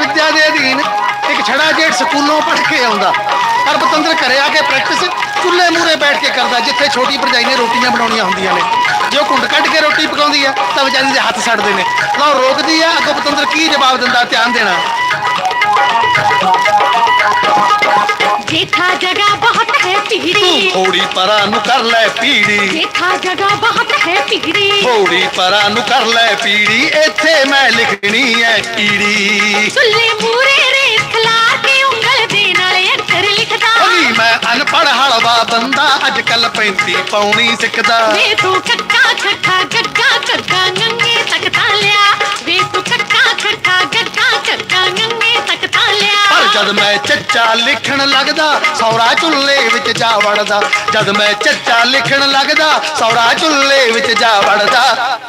ਵਿਦਿਆ ਦੇ ਅਧੀਨ ਇੱਕ ਛੜਾ ਜੇਠ ਸਕੂਲੋਂ ਪੜ੍ਹ ਕੇ ਆਉਂਦਾ। ਪਰ ਪਤੰਦਰ ਘਰੇ ਆ ਕੇ ਪ੍ਰੈਕਟਿਸ ਚੁੱਲ੍ਹੇ ਮੂਰੇ ਬੈਠ ਕੇ ਕਰਦਾ, ਜਿੱਥੇ ਛੋਟੀ ਭਰਜਾਈ ਨੇ ਰੋਟੀਆਂ ਬਣਾਉਣੀਆਂ ਹੁੰਦੀਆਂ ਨੇ। ਜੇ ਉਹ ਕੁੰਡ ਕੱਢ ਕੇ ਰੋਟੀ ਪਕਾਉਂਦੀ ਆ, ਤਾਂ ਵਿਚਾਰੀ ਦੇ ਹੱਥ ਸੜਦੇ ਨੇ। ਉਹ ਰੋਕਦੀ ਆ, ਅੱਗੋਂ ਪਤੰਦਰ ਕੀ ਜਵਾਬ ਦਿੰਦਾ, ਧਿਆਨ ਦੇਣਾ। ਜੇਠਾ ਜਗਾ ਬਹੁਤ ਹੈ ਪੀੜੀ ਥੋੜੀ ਪਰਾਂ ਨੂੰ ਕਰ ਲੈ ਪੀੜੀ ਜੇਠਾ ਜਗਾ ਬਹੁਤ ਹੈ ਪੀੜੀ ਥੋੜੀ ਪਰਾਂ ਨੂੰ ਕਰ ਲੈ ਪੀੜੀ ਇੱਥੇ ਮੈਂ ਲਿਖਣੀ ਐ ਕੀੜੀ। ਸੁੱਲੇ ਮੂਰੇ ਰੇਖ ਲਾ ਕੇ ਉਂਗਲ ਦੇ ਨਾਲ ਅੱਖਰ ਲਿਖਦਾ। ਹੋਲੀ ਮੈਂ ਅਨਪੜ ਹਲਵਾ ਬੰਦਾ। ਅੱਜ ਕੱਲ ਪੈਂਤੀ ਪਾਉਣੀ ਸਿੱਖਦਾ। ਵੇ ਤੂੰ ਕੱਕਾ ਖੱਖਾ ਗੱਗਾ ਕਰਦਾ ਜਦ ਮੈਂ ਚੱਚਾ ਲਿਖਣ ਲੱਗਦਾ ਸੌਰਾ ਚੁੱਲ੍ਹੇ ਵਿੱਚ ਜਾ ਵੜਦਾ। ਜਦ ਮੈਂ ਚੱਚਾ ਲਿਖਣ ਲੱਗਦਾ ਸੌਰਾ ਚੁੱਲ੍ਹੇ ਵਿੱਚ ਜਾ ਵੜਦਾ।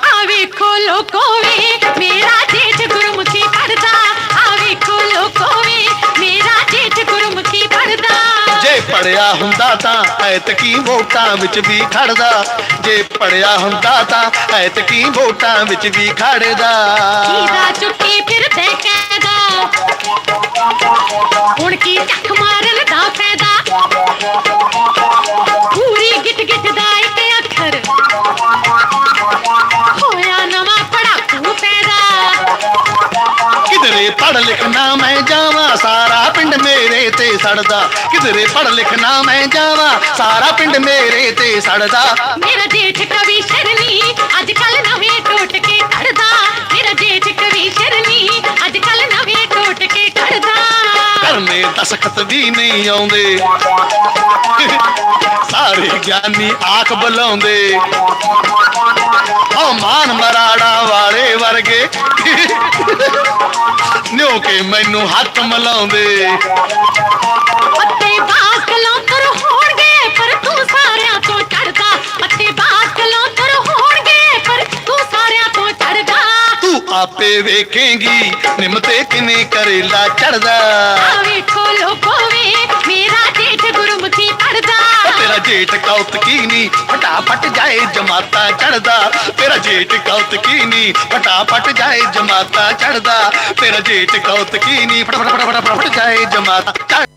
ਆ ਵੇਖੋ ਲੋਕੋ ਵੇ ਮੇਰਾ ਜੇਠ ਗੁਰਮੁਖੀ ਪੜਦਾ ਆ ਵੇਖੋ ਲੋਕੋ ਵੇ ਮੇਰਾ ਜੇਠ ਗੁਰਮੁਖੀ ਪੜਦਾ ਜੇ ਪੜਿਆ ਹੁੰਦਾ ਤਾਂ ਐਤਕੀ ਵੋਟਾਂ ਵਿੱਚ ਵੀ ਖੜਦਾ ਜੇ ਪੜਿਆ ਹੁੰਦਾ ਤਾਂ ਐਤਕੀ ਵੋਟਾਂ ਵਿੱਚ ਵੀ ਖੜਦਾ ਕੀਦਾ ਚੁੱਕੀ ਫਿਰਦੇ ਕਹਿਦਾ। ਹੁਣ ਕੀ ਚੱਕ ਮਾਰਨ ਦਾ ਫਾਇਦਾ? ਪੂਰੀ ਗਿਟ ਗਿਟ ਦਾ ਇੱਕ ਅੱਖਰ। ਹੋਇਆ ਨਵਾਂ ਪੜਾਕੂ ਪੈਦਾ। ਕਿਧਰੇ ਪੜ ਲਿਖਣਾ ਮੈਂ ਜਾਵਾਂ ਸਾਰਾ ਪਿੰਡ ਮੇਰੇ ਤੇ ਸੜਦਾ। ਕਿਧਰੇ ਪੜ ਲਿਖਣਾ ਮੈਂ ਜਾਵਾਂ ਸਾਰਾ ਪਿੰਡ ਮੇਰੇ ਤੇ ਸੜਦਾ। ਮੇਰਾ ਜੇਠ ਕਵੀ ਸ਼ਰਨੀ ਦਸਖਤ ਵੀ ਨਹੀਂ ਆਉਂਦੇ। ਸਾਰੇ ਗਿਆਨੀ ਆਖ ਬੁਲਾਉਂਦੇ। ਓ ਮਾਨ ਮਰਾੜਾ ਵਾਲੇ ਵਰਗੇ। ਨਿਉ ਕੇ ਮੈਨੂੰ ਹੱਥ ਮਲਾਉਂਦੇ। ਅੱਤੇ ਬਾਸ ਕਲੌਂਤਰ ਹੋਣਗੇ ਪਰ ਤੂੰ ਸਾਰਿਆਂ ਤੋਂ ਚੜਦਾ ਅੱਤੇ ਬਾਸ ਕਲੌਂਤਰ ਹੋਣਗੇ ਪਰ ਤੂੰ ਸਾਰਿਆਂ ਤੋਂ ਚੜਦਾ ਤੂੰ ਆਪੇ ਵੇਖੇਂਗੀ ਨਿੰਮ ਤੇ ਕਿਨੇ ਕਰੇਲਾ ਚੜਦਾ ਜੇਠ ਕੌਤਕੀ ਨੀ ਫਟਾਫਟ ਜਾਏ ਜਮਾਤਾ ਚੜਦਾ ਤੇਰਾ ਜੇਠ ਕੌਤਕੀ ਨੀ ਫਟਾਫਟ ਜਾਏ ਜਮਾਤਾ ਚੜਦਾ ਤੇਰਾ ਜੇਠ ਕੌਤਕੀ ਨੀ ਫਟਾਫਟ ਫਟਾਫਟ ਫਟਾਫਟ ਜਾਏ ਜਮਾਤਾ ਚੜ੍ਹਦਾ।